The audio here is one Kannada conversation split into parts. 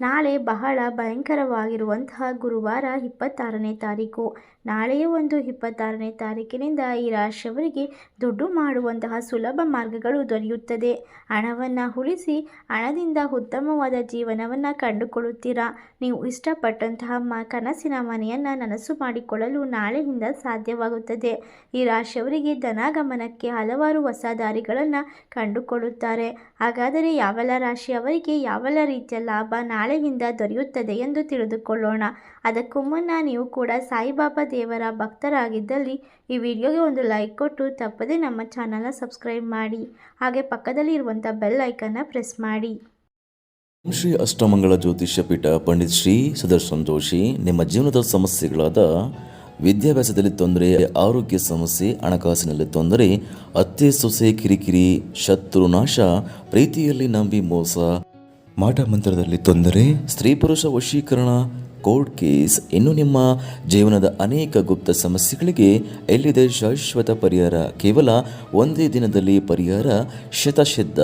ನಾಳೆ ಬಹಳ ಭಯಂಕರವಾಗಿರುವಂತಹ ಗುರುವಾರ ಇಪ್ಪತ್ತಾರನೇ ತಾರೀಕು. ನಾಳೆಯೇ ಒಂದು ಇಪ್ಪತ್ತಾರನೇ ತಾರೀಕಿನಿಂದ ಈ ರಾಶಿಯವರಿಗೆ ದುಡ್ಡು ಮಾಡುವಂತಹ ಸುಲಭ ಮಾರ್ಗಗಳು ದೊರೆಯುತ್ತದೆ. ಹಣವನ್ನು ಉಳಿಸಿ ಹಣದಿಂದ ಉತ್ತಮವಾದ ಜೀವನವನ್ನು ಕಂಡುಕೊಳ್ಳುತ್ತೀರಾ? ನೀವು ಇಷ್ಟಪಟ್ಟಂತಹ ಮ ಕನಸಿನ ಮನೆಯನ್ನು ನನಸು ಮಾಡಿಕೊಳ್ಳಲು ನಾಳೆಯಿಂದ ಸಾಧ್ಯವಾಗುತ್ತದೆ. ಈ ರಾಶಿಯವರಿಗೆ ಧನಾಗಮನಕ್ಕೆ ಹಲವಾರು ಹೊಸ ದಾರಿಗಳನ್ನು ಕಂಡುಕೊಳ್ಳುತ್ತಾರೆ. ಹಾಗಾದರೆ ಯಾವೆಲ್ಲ ರಾಶಿಯವರಿಗೆ ಯಾವೆಲ್ಲ ರೀತಿಯ ಲಾಭ ನಾಳೆಯಿಂದ ದೊರೆಯುತ್ತದೆ ಎಂದು ತಿಳಿದುಕೊಳ್ಳೋಣ. ಅದಕ್ಕೂ ಮುನ್ನ ನೀವು ಕೂಡ ಸಾಯಿಬಾಬಾ ದೇವರ ಭಕ್ತರಾಗಿದ್ದಲ್ಲಿ ಈ ವಿಡಿಯೋಗೆ ಒಂದು ಲೈಕ್ ಕೊಟ್ಟು ತಪ್ಪದೇ ನಮ್ಮ ಚಾನಲ್ನ ಸಬ್ಸ್ಕ್ರೈಬ್ ಮಾಡಿ. ಹಾಗೆ ಪಕ್ಕದಲ್ಲಿ ಇರುವಂಥ ಬೆಲ್ ಐಕನ್ನ ಪ್ರೆಸ್ ಮಾಡಿ. ಶ್ರೀ ಅಷ್ಟಮಂಗಳ ಜ್ಯೋತಿಷ್ಯ ಪೀಠ ಪಂಡಿತ್ ಶ್ರೀ ಸುದರ್ಶನ್ ಜೋಶಿ ನಿಮ್ಮ ಜೀವನದ ಸಮಸ್ಯೆಗಳಾದ ವಿದ್ಯಾಭ್ಯಾಸದಲ್ಲಿ ತೊಂದರೆ, ಆರೋಗ್ಯ ಸಮಸ್ಯೆ, ಹಣಕಾಸಿನಲ್ಲಿ ತೊಂದರೆ, ಅತ್ತೆ ಸೊಸೆ ಕಿರಿಕಿರಿ, ಶತ್ರು ನಾಶ, ಪ್ರೀತಿಯಲ್ಲಿ ನಂಬಿ ಮೋಸ ಮಾಟ ಮಂತ್ರದಲ್ಲಿ ತೊಂದರೆ. ಸ್ತ್ರೀ ಪುರುಷ ವಶೀಕರಣ ಕೋರ್ಟ್ ಕೇಸ್ ಇನ್ನು ನಿಮ್ಮ ಜೀವನದ ಅನೇಕ ಗುಪ್ತ ಸಮಸ್ಯೆಗಳಿಗೆ ಎಲ್ಲಿದೆ ಶಾಶ್ವತ ಪರಿಹಾರ? ಕೇವಲ ಒಂದೇ ದಿನದಲ್ಲಿ ಪರಿಹಾರ ಶತಶಿದ್ಧ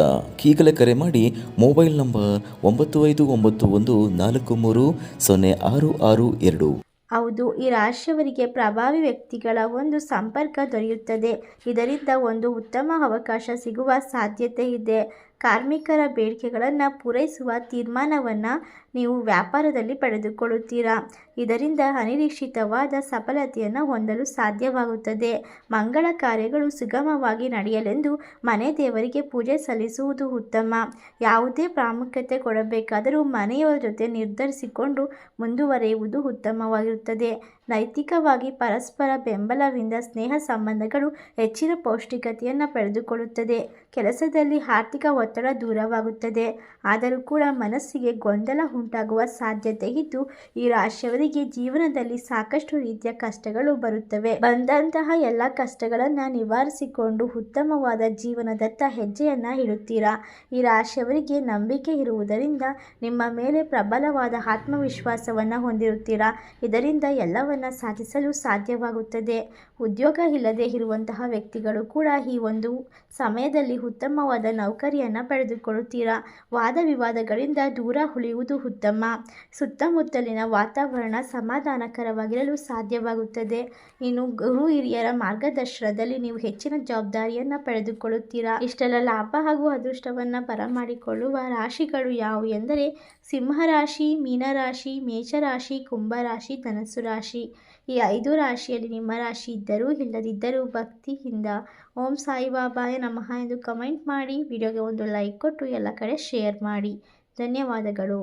ಈಗಲೇ ಕರೆ ಮಾಡಿ ಮೊಬೈಲ್ ನಂಬರ್ ಒಂಬತ್ತು ಐದು ಒಂಬತ್ತು ಒಂದು ನಾಲ್ಕು ಮೂರು ಸೊನ್ನೆ ಆರು ಆರು ಎರಡು. ಹೌದು ಈ ರಾಶಿಯವರಿಗೆ ಪ್ರಭಾವಿ ವ್ಯಕ್ತಿಗಳ ಒಂದು ಸಂಪರ್ಕ ದೊರೆಯುತ್ತದೆ. ಇದರಿಂದ ಒಂದು ಉತ್ತಮ ಅವಕಾಶ ಸಿಗುವ ಸಾಧ್ಯತೆ ಇದೆ. ಕಾರ್ಮಿಕರ ಬೇಡಿಕೆಗಳನ್ನು ಪೂರೈಸುವ ತೀರ್ಮಾನವನ್ನು ನೀವು ವ್ಯಾಪಾರದಲ್ಲಿ ಪಡೆದುಕೊಳ್ಳುತ್ತೀರಾ? ಇದರಿಂದ ಅನಿರೀಕ್ಷಿತವಾದ ಸಫಲತೆಯನ್ನು ಹೊಂದಲು ಸಾಧ್ಯವಾಗುತ್ತದೆ. ಮಂಗಳ ಕಾರ್ಯಗಳು ಸುಗಮವಾಗಿ ನಡೆಯಲೆಂದು ಮನೆ ದೇವರಿಗೆ ಪೂಜೆ ಸಲ್ಲಿಸುವುದು ಉತ್ತಮ. ಯಾವುದೇ ಪ್ರಾಮುಖ್ಯತೆ ಕೊಡಬೇಕಾದರೂ ಮನೆಯವರ ಜೊತೆ ನಿರ್ಧರಿಸಿಕೊಂಡು ಮುಂದುವರೆಯುವುದು ಉತ್ತಮವಾಗಿರುತ್ತದೆ. ನೈತಿಕವಾಗಿ ಪರಸ್ಪರ ಬೆಂಬಲದಿಂದ ಸ್ನೇಹ ಸಂಬಂಧಗಳು ಹೆಚ್ಚಿನ ಪೌಷ್ಟಿಕತೆಯನ್ನು ಪಡೆದುಕೊಳ್ಳುತ್ತದೆ. ಕೆಲಸದಲ್ಲಿ ಆರ್ಥಿಕ ಒತ್ತಡ ದೂರವಾಗುತ್ತದೆ. ಆದರೂ ಕೂಡ ಮನಸ್ಸಿಗೆ ಗೊಂದಲ ಉಂಟಾಗುವ ಸಾಧ್ಯತೆ ಇದ್ದು, ಈ ರಾಶಿಯವರಿಗೆ ಜೀವನದಲ್ಲಿ ಸಾಕಷ್ಟು ರೀತಿಯ ಕಷ್ಟಗಳು ಬರುತ್ತವೆ. ಬಂದಂತಹ ಎಲ್ಲ ಕಷ್ಟಗಳನ್ನು ನಿವಾರಿಸಿಕೊಂಡು ಉತ್ತಮವಾದ ಜೀವನದತ್ತ ಹೆಜ್ಜೆಯನ್ನು ಇಡುತ್ತೀರಾ? ಈ ರಾಶಿಯವರಿಗೆ ನಂಬಿಕೆ ಇರುವುದರಿಂದ ನಿಮ್ಮ ಮೇಲೆ ಪ್ರಬಲವಾದ ಆತ್ಮವಿಶ್ವಾಸವನ್ನು ಹೊಂದಿರುತ್ತೀರಾ? ಇದರಿಂದ ಎಲ್ಲವನ್ನ ಸಾಧಿಸಲು ಸಾಧ್ಯವಾಗುತ್ತದೆ. ಉದ್ಯೋಗ ಇಲ್ಲದೆ ಇರುವಂತಹ ವ್ಯಕ್ತಿಗಳು ಕೂಡ ಈ ಒಂದು ಸಮಯದಲ್ಲಿ ಉತ್ತಮವಾದ ನೌಕರಿಯನ್ನು ಪಡೆದುಕೊಳ್ಳುತ್ತೀರಾ? ವಾದ ವಿವಾದಗಳಿಂದ ದೂರ ಉಳಿಯುವುದು ಉತ್ತಮ. ಸುತ್ತಮುತ್ತಲಿನ ವಾತಾವರಣ ಸಮಾಧಾನಕರವಾಗಿರಲು ಸಾಧ್ಯವಾಗುತ್ತದೆ. ಇನ್ನು ಗುರು ಹಿರಿಯರ ಮಾರ್ಗದರ್ಶನದಲ್ಲಿ ನೀವು ಹೆಚ್ಚಿನ ಜವಾಬ್ದಾರಿಯನ್ನು ಪಡೆದುಕೊಳ್ಳುತ್ತೀರಾ? ಇಷ್ಟೆಲ್ಲ ಲಾಭ ಹಾಗೂ ಅದೃಷ್ಟವನ್ನು ಬರಮಾಡಿಕೊಳ್ಳುವ ರಾಶಿಗಳು ಯಾವುವು ಎಂದರೆ, ಸಿಂಹರಾಶಿ, ಮೀನರಾಶಿ, ಮೇಷರಾಶಿ, ಕುಂಭರಾಶಿ, ಧನಸ್ಸು ರಾಶಿ. ಈ ಐದು ರಾಶಿಯಲ್ಲಿ ನಿಮ್ಮ ರಾಶಿ ಇದ್ದರೂ ಇಲ್ಲದಿದ್ದರೂ ಭಕ್ತಿಯಿಂದ ಓಂ ಸಾಯಿಬಾಬಾಯ ನಮಃ ಎಂದು ಕಮೆಂಟ್ ಮಾಡಿ. ವಿಡಿಯೋಗೆ ಒಂದು ಲೈಕ್ ಕೊಟ್ಟು ಎಲ್ಲ ಕಡೆ ಶೇರ್ ಮಾಡಿ. ಧನ್ಯವಾದಗಳು.